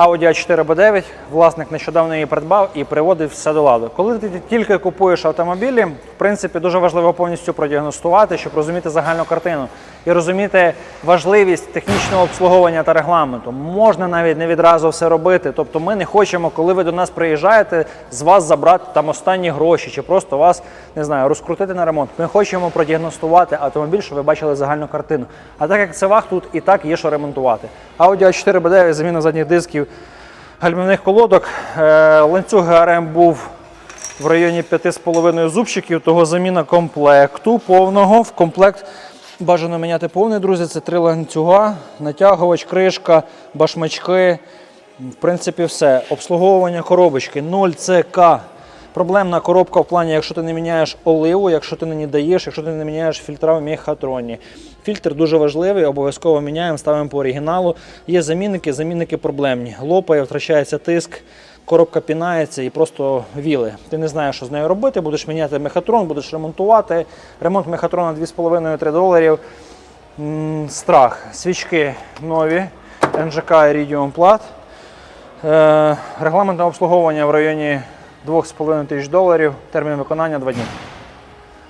Audi A4 B9. Власник нещодавно її придбав і приводив все до ладу. Коли ти тільки купуєш автомобілі, в принципі, дуже важливо повністю продіагностувати, щоб розуміти загальну картину і розуміти важливість технічного обслуговування та регламенту. Можна навіть не відразу все робити. Тобто, ми не хочемо, коли ви до нас приїжджаєте, з вас забрати там останні гроші чи просто вас не знаю, розкрутити на ремонт. Ми хочемо продіагностувати автомобіль, щоб ви бачили загальну картину. А так як це вах, тут і так є що ремонтувати. Audi A4 B9, заміна задніх дисків, гальмівних колодок. Е, ланцюг ГРМ був в районі 5,5 зубчиків, того заміна комплекту повного. В комплект бажано міняти повний, друзі. Це три ланцюга, натягувач, кришка, башмачки. В принципі, все. Обслуговування коробочки 0 ЦК. Проблемна коробка в плані, якщо ти не міняєш оливу, якщо ти не даєш, якщо ти не міняєш фільтра в мехатроні. Фільтр дуже важливий, обов'язково міняємо, ставимо по оригіналу. Є замінники, замінники проблемні. Лопає, втрачається тиск, коробка пінається і просто віли. Ти не знаєш, що з нею робити, будеш міняти мехатрон, будеш ремонтувати. Ремонт мехатрона 2,5-3 доларів. Страх. Свічки нові. НЖК Iridium Plat. плат. Регламентне обслуговування в районі 2,5 тисяч доларів. Термін виконання 2 дні.